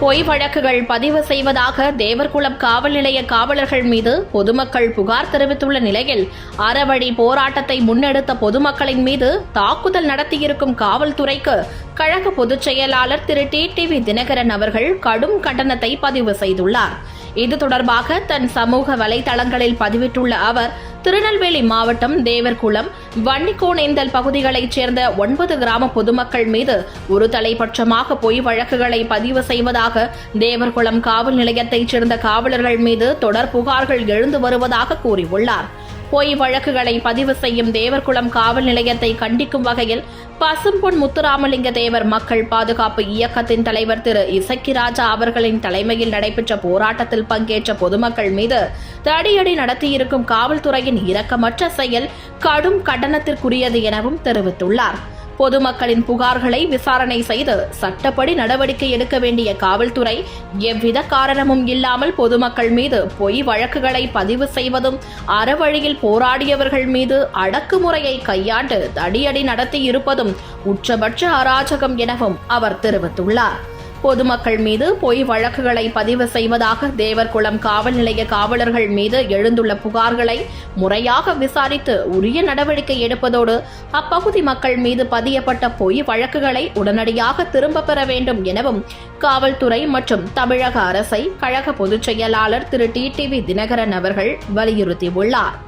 பொய் வழக்குகள் பதிவு செய்வதாக தேவர்குளம் காவல் நிலைய காவலர்கள் மீது பொதுமக்கள் புகார் தெரிவித்துள்ள நிலையில் அறவழி போராட்டத்தை முன்னெடுத்த பொதுமக்களின் மீது தாக்குதல் நடத்தியிருக்கும் காவல்துறைக்கு கழக பொதுச் செயலாளர் திரு டி டிவி தினகரன் அவர்கள் கடும் கண்டனத்தை பதிவு செய்துள்ளார். இது தொடர்பாக தன் சமூக வலைதளங்களில் பதிவிட்டுள்ள அவர் திருநெல்வேலி மாவட்டம் தேவர்குளம் வன்னிக்கோணேந்தல் பகுதிகளைச் சேர்ந்த ஒன்பது கிராம பொதுமக்கள் மீது ஒரு தலைபட்சமாக பொய் வழக்குகளை பதிவு செய்வதாக தேவர்குளம் காவல் நிலையத்தைச் சேர்ந்த காவலர்கள் மீது தொடர் புகார்கள் எழுந்து வருவதாக கூறியுள்ளார். பொய் வழக்குகளை பதிவு செய்யும் தேவர்குளம் காவல் நிலையத்தை கண்டிக்கும் வகையில் பசும்பொன் முத்துராமலிங்க தேவர் மக்கள் பாதுகாப்பு இயக்கத்தின் தலைவர் திரு இசக்கிராஜா அவர்களின் தலைமையில் நடைபெற்ற போராட்டத்தில் பங்கேற்ற பொதுமக்கள் மீது தடியடி நடத்தியிருக்கும் காவல்துறையின் இரக்கமற்ற செயல் கடும் கண்டனத்திற்குரியது எனவும் தெரிவித்துள்ளார். பொதுமக்களின் புகார்களை விசாரணை செய்து சட்டப்படி நடவடிக்கை எடுக்க வேண்டிய காவல்துறை எவ்வித காரணமும் இல்லாமல் பொதுமக்கள் மீது பொய் வழக்குகளை பதிவு செய்வதும் அறவழியில் போராடியவர்கள் மீது அடக்குமுறையை கையாண்டு தடியடி நடத்தி இருப்பதும் உச்சபட்ச அராஜகம் எனவும் அவர் தெரிவித்துள்ளார். பொதுமக்கள் மீது பொய் வழக்குகளை பதிவு செய்வதாக தேவர்குளம் காவல் நிலைய காவலர்கள் மீது எழுந்துள்ள புகார்களை முறையாக விசாரித்து உரிய நடவடிக்கை எடுப்பதோடு அப்பகுதி மக்கள் மீது பதியப்பட்ட பொய் வழக்குகளை உடனடியாக திரும்ப பெற வேண்டும் எனவும் காவல்துறை மற்றும் தமிழக அரசை கழக பொதுச் செயலாளர் திரு டி டிவி தினகரன் அவர்கள் வலியுறுத்தியுள்ளார்.